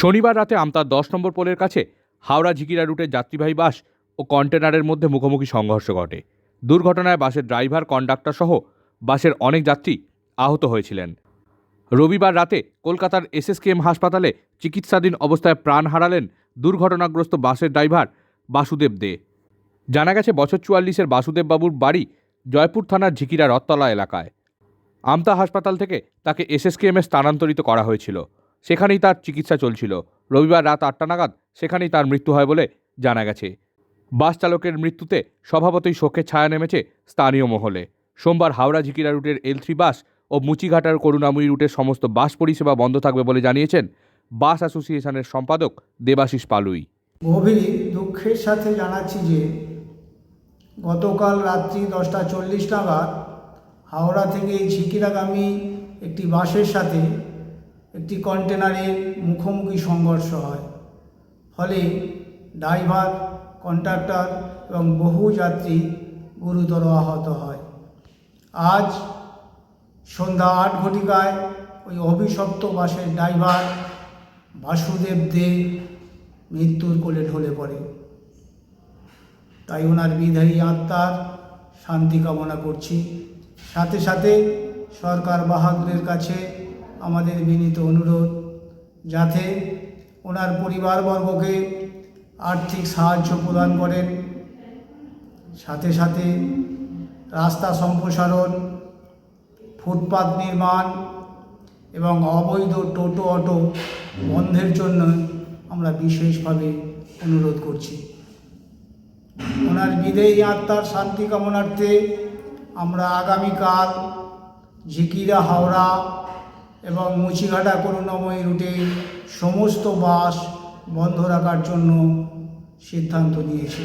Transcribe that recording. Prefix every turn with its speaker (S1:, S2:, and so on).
S1: শনিবার রাতে আমতার দশ নম্বর পোলের কাছে হাওড়া ঝিকিরা রুটের যাত্রীবাহী বাস ও কন্টেনারের মধ্যে মুখোমুখি সংঘর্ষ ঘটে। দুর্ঘটনায় বাসের ড্রাইভার, কন্ডাক্টর সহ বাসের অনেক যাত্রী আহত হয়েছিলেন। রবিবার রাতে কলকাতার এসএসকেএম হাসপাতালে চিকিৎসাধীন অবস্থায় প্রাণ হারালেন দুর্ঘটনাগ্রস্ত বাসের ড্রাইভার বাসুদেব দে। জানা গেছে, বছর চুয়াল্লিশের বাসুদেব বাবুর বাড়ি জয়পুর থানার ঝিকিরা রথতলা এলাকায়। আমতা হাসপাতাল থেকে তাকে এসএসকেএমে স্থানান্তরিত করা হয়েছিল। সেখানেই তার চিকিৎসা চলছিল। রবিবার রাত আটটা নাগাদ সেখানেই তার মৃত্যু হয় বলে জানা গেছে। বাস চালকের মৃত্যুতে স্বভাবতই শোকের ছায়া নেমেছে স্থানীয় মহলে। সোমবার হাওড়া ঝিকিরা রুটের এল থ্রি বাস ও মুচিঘাটার করুণাময়ী রুটের সমস্ত বাস পরিষেবা বন্ধ থাকবে বলে জানিয়েছেন বাস অ্যাসোসিয়েশনের সম্পাদক দেবাশিস পালুই।
S2: গভীর দুঃখের সাথে জানাচ্ছি যে গতকাল রাত্রি দশটা চল্লিশ নাগাদ হাওড়া থেকে ঝিকিরাগামী একটি বাসের সাথে একটি কন্টেনারের মুখোমুখি সংঘর্ষ হয়। ফলে ড্রাইভার কন্ডাক্টর এবং বহু যাত্রী গুরুতর আহত হয়। আজ সন্ধ্যা আট ঘটিকায় ওই অভিশপ্ত বাসের ড্রাইভার বাসুদেব দে মৃত্যুর কোলে ঢলে পড়ে। তাই ওনার বিধায়ী আত্মার শান্তি কামনা করছি। সাথে সাথে সরকার বাহাদুরের কাছে আমাদের বিনীত অনুরোধ যাতে ওনার পরিবারবর্গকে আর্থিক সাহায্য প্রদান করেন। সাথে সাথে রাস্তা সম্প্রসারণ, ফুটপাত নির্মাণ এবং অবৈধ টোটো, অটো বন্ধের জন্য আমরা বিশেষভাবে অনুরোধ করছি। ওনার বিদেয়ী আত্মার শান্তি কামনার্থে আমরা আগামীকাল ঝিকিরা, হাওড়া এবং মুচিঘাটা করুণাময়ী রুটে সমস্ত বাস বন্ধ রাখার জন্য সিদ্ধান্ত নিয়েছি।